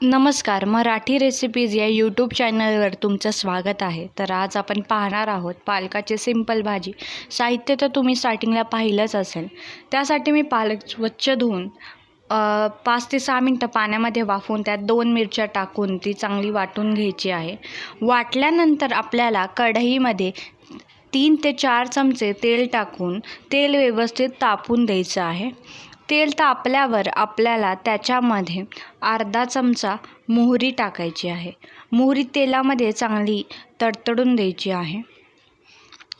नमस्कार मराठी रेसिपीज या यूट्यूब चॅनलवर तुमचं स्वागत आहे. तर आज आपण पाहणार आहोत पालकाची सिंपल भाजी. साहित्य तर तुम्ही स्टार्टिंगला पाहिलंच असेल. त्यासाठी मी पालक स्वच्छ धुवून पाच ते सहा मिनटं पाण्यामध्ये वाफवून त्यात दोन मिरच्या टाकून ती चांगली वाटून घ्यायची आहे. वाटल्यानंतर आपल्याला कढईमध्ये तीन ते चार चमचे तेल टाकून तेल व्यवस्थित तापून द्यायचं आहे. तेल तापल्यावर आपल्याला त्याच्यामध्ये अर्धा चमचा मोहरी टाकायची आहे. मोहरी तेलामध्ये चांगली तडतडून द्यायची आहे.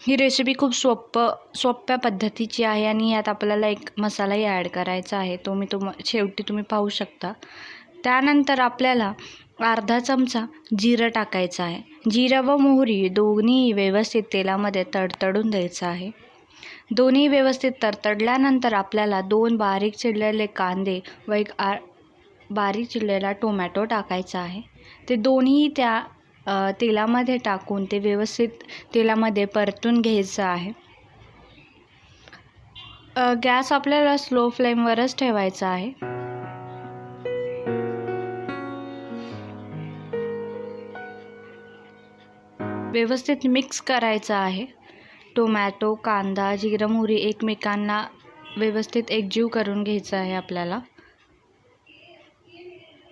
ही रेसिपी खूप सोपं सोप्या पद्धतीची आहे आणि यात आपल्याला एक मसालाही ॲड करायचा आहे. तो मी तुम शेवटी तुम्ही पाहू शकता. त्यानंतर आपल्याला अर्धा चमचा जिरं टाकायचं आहे. जिरं व मोहरी दोन्ही व्यवस्थित तेलामध्ये तडतडून द्यायचं आहे. दोन्ही व्यवस्थित तरतडल्यानंतर आपल्याला दोन बारीक चिरलेले कांदे व एक आ बारीक चिरलेला टोमॅटो टाकायचा आहे. ते दोन्ही त्या तेलामध्ये टाकून ते व्यवस्थित तेलामध्ये परतून घ्यायचं आहे. गॅस आपल्याला स्लो फ्लेमवरच ठेवायचा आहे. व्यवस्थित मिक्स करायचं आहे. टोमॅटो कांदा जिरं मोहरी एकमेकांना व्यवस्थित एकजीव करून घ्यायचं आहे आपल्याला.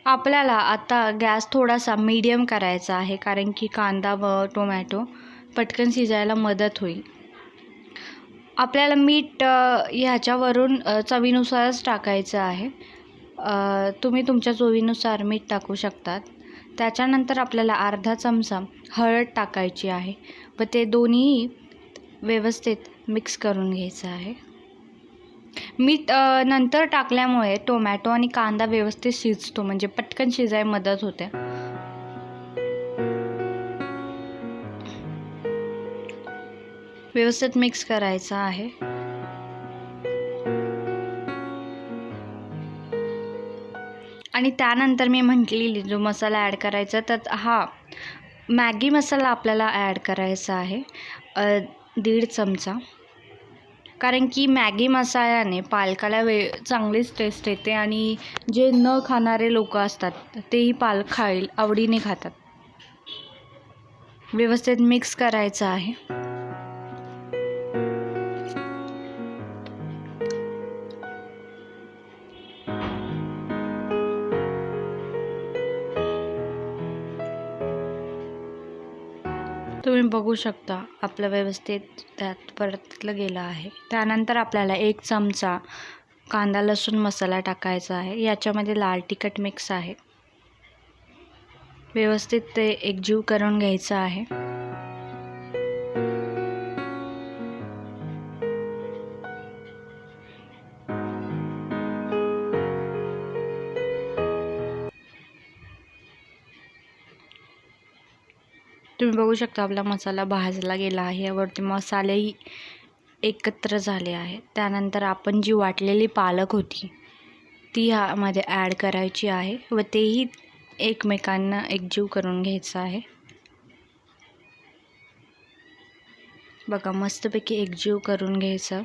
आपल्याला आता गॅस थोडासा मीडियम करायचा आहे कारण की कांदा व टोमॅटो पटकन शिजायला मदत होईल. आपल्याला मीठ ह्याच्यावरून चवीनुसारच टाकायचं आहे. तुम्ही तुमच्या चवीनुसार मीठ टाकू शकतात. त्याच्यानंतर आपल्याला अर्धा चमचा हळद टाकायची आहे. व ते दोन्ही व्यवस्थित मिक्स करून घ्यायचं आहे. मीठ नंतर टाकल्यामुळे टोमॅटो आणि कांदा व्यवस्थित शिजतो म्हणजे पटकन शिजायला मदत होते. व्यवस्थित मिक्स करायचं आहे. आणि त्यानंतर मी म्हटलेली जो मसाला ॲड करायचा तर हा मॅगी मसाला आपल्याला ॲड करायचा आहे. दीड चमचा. कारण की मॅगी मसाल्याने पालकाला वे चांगलीच टेस्ट येते आणि जे न खाणारे लोक असतात तेही पालक खाईल आवडीने खातात. व्यवस्थित मिक्स करायचं आहे. तुम्ही बघू शकता आपलं व्यवस्थित त्यात परतलं गेलं आहे. त्यानंतर आपल्याला एक चमचा कांदा लसूण मसाला टाकायचा आहे. याच्यामध्ये लाल तिखट मिक्स आहे. व्यवस्थित ते एकजीव करून घ्यायचं आहे. तुम्ही बघू शकता आपला मसाला भाजला गेला आहे. यावरती मसालेही एकत्र झाले आहे. त्यानंतर आपण जी वाटलेली पालक होती ती ह्यामध्ये ॲड करायची आहे व तेही एकमेकांना एकजीव करून घ्यायचं आहे. बघा मस्तपैकी एकजीव करून घ्यायचं.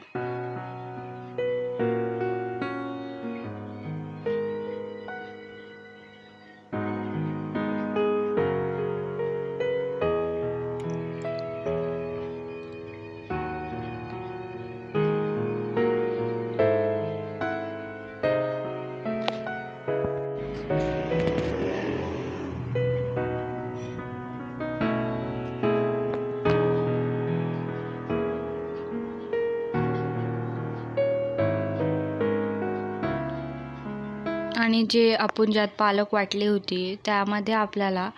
आणि जे आपण ज्यात पालक वाटली होती त्यामध्ये आपल्याला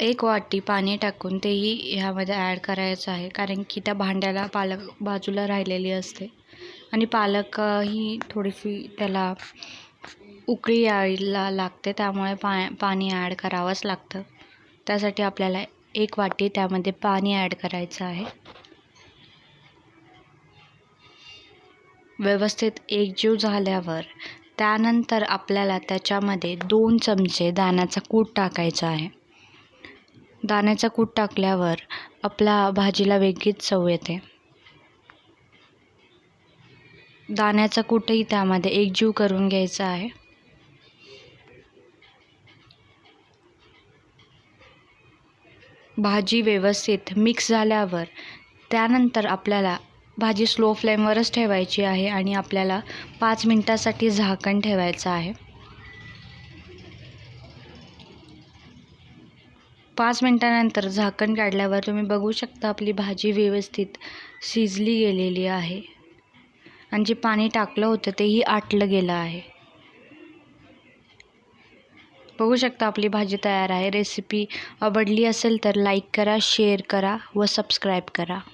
एक वाटी पाणी टाकून तेही ह्यामध्ये ॲड करायचं आहे. कारण की त्या भांड्याला पालक बाजूला राहिलेली असते. आणि पालक ही थोडीशी त्याला उकळी यायला लागते. त्यामुळे पा पाणी ॲड करावंच लागतं. त्यासाठी आपल्याला एक वाटी त्यामध्ये पाणी ॲड करायचं आहे. व्यवस्थित एकजीव झाल्यावर त्यानंतर आपल्याला त्याच्यामध्ये दोन चमचे दाण्याचा कूट टाकायचा आहे. दाण्याचा कूट टाकल्यावर आपल्या भाजीला वेगळीच चव येते. दाण्याचा कूटही त्यामध्ये एकजीव करून घ्यायचा आहे. भाजी व्यवस्थित मिक्स झाल्यावर त्यानंतर आपल्याला भाजी स्लो फ्लेमवरच ठेवायची आहे आणि आपल्याला पाच मिनटासाठी झाकण ठेवायचं आहे. पाच मिनटानंतर झाकण काढल्यावर तुम्ही बघू शकता आपली भाजी व्यवस्थित शिजली गेलेली आहे. आणि जे पाणी टाकलं होतं तेही आटलं गेलं आहे. बघू शकता आपली भाजी तयार आहे. रेसिपी आवडली असेल तर लाईक करा शेअर करा व सबस्क्राईब करा.